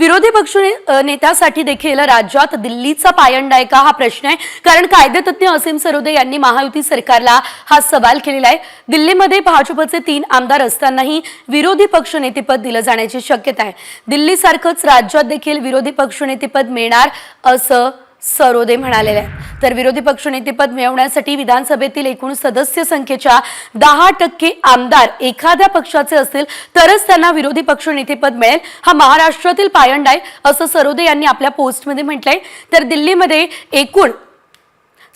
विरोधी पक्ष नेत्यासाठी देखील राज्यात दिल्लीचा पायंडा आहे का हा प्रश्न आहे. कारण कायदेतज्ञ असीम सरोदे यांनी महायुती सरकारला हा सवाल केलेला आहे. दिल्लीमध्ये भाजपचे तीन आमदार असतानाही विरोधी पक्ष नेतेपद दिलं जाण्याची शक्यता आहे. दिल्लीसारखंच राज्यात देखील विरोधी पक्ष नेतेपद मिळणार असं सरोदे म्हणालेलं आहे तर विरोधी पक्षनेतेपद मिळवण्यासाठी विधानसभेतील एकूण सदस्य संख्येच्या दहा टक्के आमदार एखाद्या पक्षाचे असतील तरच त्यांना विरोधी पक्षनेतेपद मिळेल. हा महाराष्ट्रातील पायंडा आहे असं सरोदे यांनी आपल्या पोस्टमध्ये म्हटलंय. तर दिल्लीमध्ये एकूण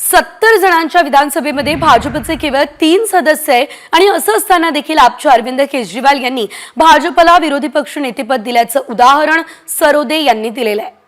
सत्तर जणांच्या विधानसभेमध्ये भाजपचे केवळ तीन सदस्य आहे आणि असं असताना देखील आपच्या अरविंद केजरीवाल यांनी भाजपला विरोधी पक्ष नेतेपद दिल्याचं उदाहरण सरोदे यांनी दिलेलं आहे.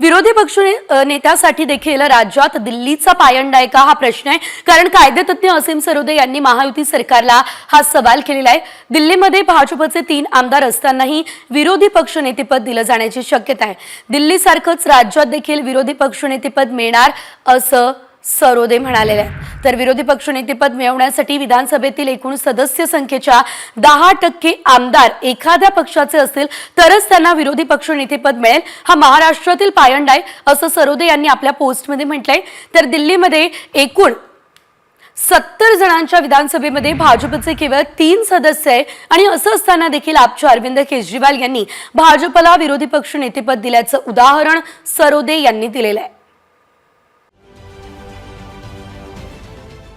विरोधी पक्ष नेत्यासाठी देखील राज्यात दिल्लीचा पायंडा आहे का हा प्रश्न आहे. कारण कायदेतज्ञ असीम सरोदे यांनी महायुती सरकारला हा सवाल केलेला आहे. दिल्लीमध्ये भाजपचे तीन आमदार असतानाही विरोधी पक्ष नेतेपद दिलं जाण्याची शक्यता आहे. दिल्लीसारखंच राज्यात देखील विरोधी पक्ष नेतेपद मिळणार असं सरोदे म्हणालेले आहेत. तर विरोधी पक्षनेतेपद मिळवण्यासाठी विधानसभेतील एकूण सदस्य संख्येच्या दहा टक्के आमदार एखाद्या पक्षाचे असतील तरच त्यांना विरोधी पक्षनेतेपद मिळेल. हा महाराष्ट्रातील पायंड आहे असं सरोदे यांनी आपल्या पोस्टमध्ये म्हटलंय. तर दिल्लीमध्ये एकूण सत्तर जणांच्या विधानसभेमध्ये भाजपचे केवळ तीन सदस्य आहे आणि असं असताना देखील आपच्या अरविंद केजरीवाल यांनी भाजपला विरोधी पक्ष नेतेपद दिल्याचं उदाहरण सरोदे यांनी दिलेलं आहे.